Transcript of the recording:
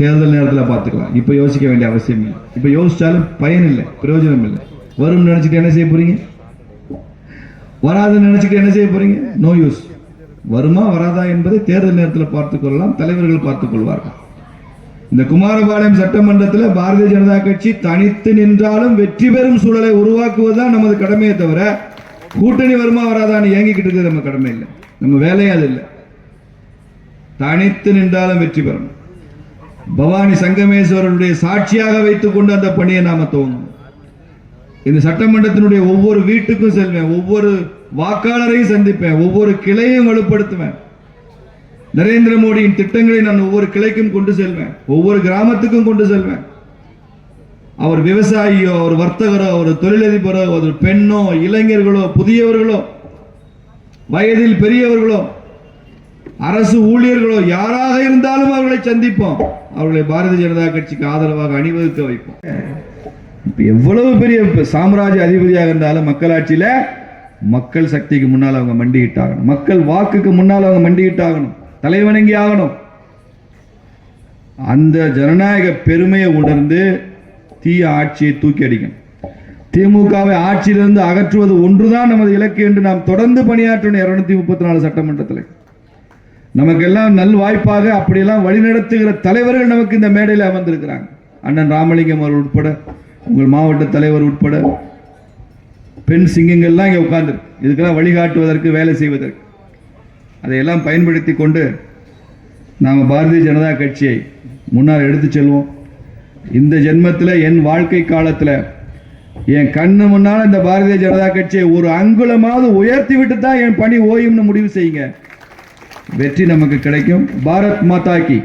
தேர்தல் நேரத்தில் பார்த்துக்கலாம். இப்போ யோசிக்க வேண்டிய அவசியம் இல்லை. இப்போ யோசிச்சாலும் பயன் இல்லை பிரயோஜனம் இல்லை. வரும்னு நினச்சிட்டு என்ன செய்ய போறீங்க? வராதுன்னு நினச்சிட்டு என்ன செய்ய போறீங்க? நோ யூஸ் வருமா வராதா என்பதை தேர்தல் நேரத்தில் பார்த்துக்கொள்ளலாம் தலைவர்கள் பார்த்துக்கொள்வார்கள் இந்த குமாரபாளையம் சட்டமன்றத்தில் பாரதிய ஜனதா கட்சி தனித்து நின்றாலும் வெற்றி பெறும் சூழலை உருவாக்குவதுதான் நமது கடமையை தவிர கூட்டணி வருமா வராதான்னு ஏங்கிக்கிட்டு இருக்கிறது நம்ம கடமை இல்லை. நம்ம வேலையே அது இல்லை. தனித்து நின்றாலும் வெற்றி பெறணும். பவானி சங்கமேஸ்வரனுடைய சாட்சியாக வைத்துக் கொண்டு அந்த பணியை நாம துவங்கும் இந்த சட்டமன்றத்தினுடைய ஒவ்வொரு வீட்டுக்கும் செல்வேன் ஒவ்வொரு வாக்காளரையும் சந்திப்பேன் ஒவ்வொரு கிளையும் வலுப்படுத்துவேன். நரேந்திர மோடியின் திட்டங்களை நான் ஒவ்வொரு கிளைக்கும் கொண்டு செல்வேன் ஒவ்வொரு கிராமத்துக்கும் கொண்டு செல்வேன். அவர் விவசாயியோ ஒரு வர்த்தகரோ ஒரு தொழிலதிபரோ ஒரு பெண்ணோ இளைஞர்களோ புதியவர்களோ வயதில் பெரியவர்களோ அரசு ஊழியர்களோ யாராக இருந்தாலும் அவர்களை சந்திப்போம். அவர்களை பாரதிய ஜனதா கட்சிக்கு ஆதரவாக அணிவகுக்க வைப்போம். இப்ப எவ்வளவு பெரிய சாம்ராஜ்ய அதிபதியாக இருந்தாலும் மக்களாட்சியில மக்கள் சக்திக்கு முன்னால் அவங்க மண்டிகிட்டாகணும் மக்கள் வாக்குக்கு முன்னால் அவங்க மண்டிகிட்டாகணும் தலைவணங்கி ஆகணும். அந்த ஜனநாயக பெருமையை உணர்ந்து தீய ஆட்சியை தூக்கி அடிக்கணும். திமுகவை ஆட்சியிலிருந்து அகற்றுவது ஒன்றுதான் நமது இலக்கு என்று நாம் தொடர்ந்து பணியாற்றணும் இருநூத்தி முப்பத்தி நாலு சட்டமன்றத்தில். நமக்கெல்லாம் நல்வாய்ப்பாக அப்படியெல்லாம் வழிநடத்துகிற தலைவர்கள் நமக்கு இந்த மேடையில் அமர்ந்திருக்கிறாங்க. அண்ணன் ராமலிங்கம் அவர் உட்பட உங்கள் மாவட்ட தலைவர் உட்பட பெண் சிங்கங்கள்லாம் இங்கே உட்கார்ந்துருக்கு இதுக்கெல்லாம் வழிகாட்டுவதற்கு வேலை செய்வதற்கு. அதையெல்லாம் பயன்படுத்தி கொண்டு நாம் பாரதிய ஜனதா கட்சியை முன்னால் எடுத்து செல்வோம். இந்த ஜென்மத்தில் என் வாழ்க்கை காலத்தில் என் கண்ணு முன்னால் இந்த பாரதிய ஜனதா கட்சியை ஒரு அங்குலமாவது உயர்த்தி விட்டு தான் என் பணி ஓயும்னு முடிவு செய்யுங்க. வெற்றி நமக்கு கிடைக்கும் பாரத் மாதா கி